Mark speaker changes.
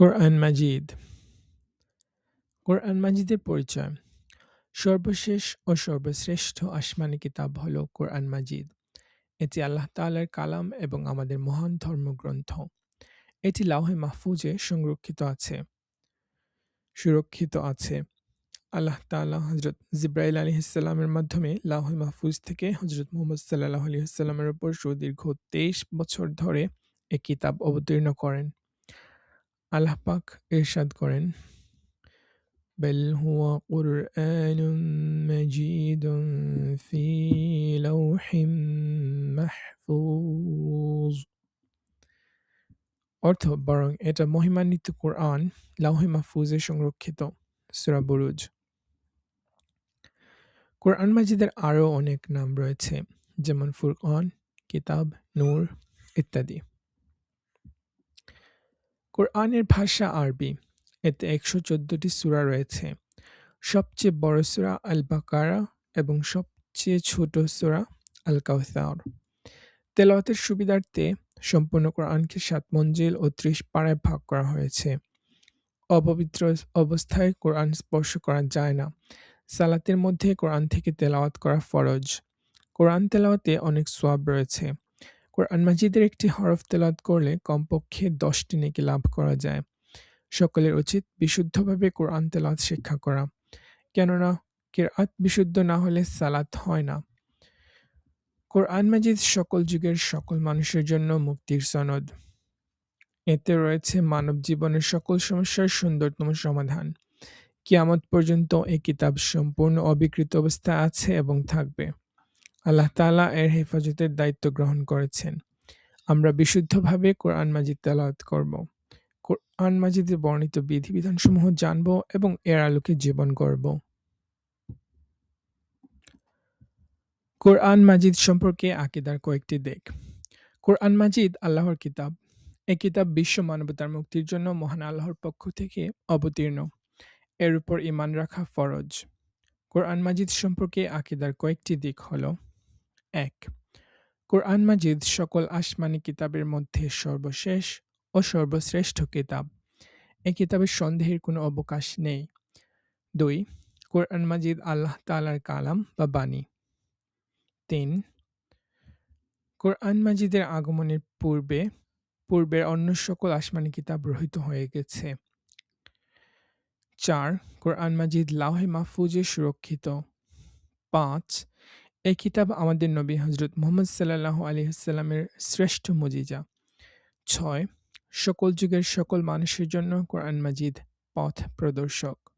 Speaker 1: কোরআন মাজিদ। কোরআন মাজিদের পরিচয়। সর্বশেষ ও সর্বশ্রেষ্ঠ আসমানি কিতাব হল কোরআন মাজিদ। এটি আল্লাহ তাআলার কালাম এবং আমাদের মহান ধর্মগ্রন্থ। এটি লাউহে মাহফুজে সংরক্ষিত আছে। সুরক্ষিত আছে। আল্লাহ তাআলা হজরত জিব্রাইল আলহিসাল্লামের মাধ্যমে লাউহে মাহফুজ থেকে হজরত মোহাম্মদ সাল্লাহ আলহিহাস্লামের উপর সুদীর্ঘ তেইশ বছর ধরে এ কিতাব অবতীর্ণ করেন। আল্লাহ পাক ইরশাদ করেন بل هو قرآن مجيد في لوح محفوظ অর্থ বরং এটা মহিমান্বিত কোরআন লাউহে মাহফুজে সংরক্ষিত সূরা বুরুজ কোরআন মাজিদের আরও অনেক নাম রয়েছে যেমন ফুরকান কিতাব নূর ইত্যাদি কোরআনের ভাষা আরবি। এতে একশো চোদ্দটি সূরা রয়েছে। সবচেয়ে বড় সূরা আল বাকারা এবং সবচেয়ে ছোট সূরা আল কাউসার তেলাওয়াতের সুবিধার্থে সম্পূর্ণ কোরআনকে সাত মঞ্জিল ও ত্রিশ পাড়ায় ভাগ করা হয়েছে। অপবিত্র অবস্থায় কোরআন স্পর্শ করা যায় না। সালাতের মধ্যে কোরআন থেকে তেলাওয়াত করা ফরজ। কোরআন তেলাওয়াতে অনেক সোয়াব রয়েছে। কোরআন মাজিদের একটি হরফ তেলাত করলে কমপক্ষে দশটি নেকি লাভ করা যায়। সকলের উচিত বিশুদ্ধভাবে কোরআন তেলাত শিক্ষা করা। কেননা, কেরাত বিশুদ্ধ না হলে সালাত হয় না। কোরআন মাজিদ সকল যুগের সকল মানুষের জন্য মুক্তির সনদ। এতে রয়েছে মানব জীবনের সকল সমস্যার সুন্দরতম সমাধান। কিয়ামত পর্যন্ত এই কিতাব সম্পূর্ণ অবিকৃত অবস্থায় আছে এবং থাকবে। আল্লাহ তাআলা এর হেফাজতের দায়িত্ব গ্রহণ করেছেন। আমরা বিশুদ্ধভাবে কোরআন মাজিদ তেলাওয়াত করব। কোরআন মাজিদে বর্ণিত বিধিবিধানসমূহ জানব এবং এর আলোকে জীবন গড়ব। কোরআন মাজিদ সম্পর্কে আকিদার কয়েকটি দিক। কোরআন মাজিদ আল্লাহর কিতাব। এই কিতাব বিশ্ব মানবতার মুক্তির জন্য মহান আল্লাহর পক্ষ থেকে অবতীর্ণ। এর উপর ইমান রাখা ফরজ। কোরআন মাজিদ সম্পর্কে আকিদার কয়েকটি দিক হল এক, কোরআন মাজিদ সকল আসমানি কিতাবের মধ্যে সর্বশেষ ও সর্বশ্রেষ্ঠ কিতাব। এই কিতাবের সন্দেহের কোনো অবকাশ নেই। দুই, কোরআন মাজিদ আল্লাহ তালার কালাম বা বাণী। তিন, কোরআন মাজিদের আগমনের পূর্বে, পূর্বের অন্য সকল আসমানি কিতাব রহিত হয়ে গেছে। চার, কোরআন মাজিদ লাহে মাহফুজে সুরক্ষিত। পাঁচ এই কিতাব আমাদের নবী হজরত মোহাম্মদ সাল্লাহ আলহিহাল্লামের শ্রেষ্ঠ মজিজা। ছয়, সকল যুগের সকল মানুষের জন্য কোরআন মাজিদ পথ প্রদর্শক।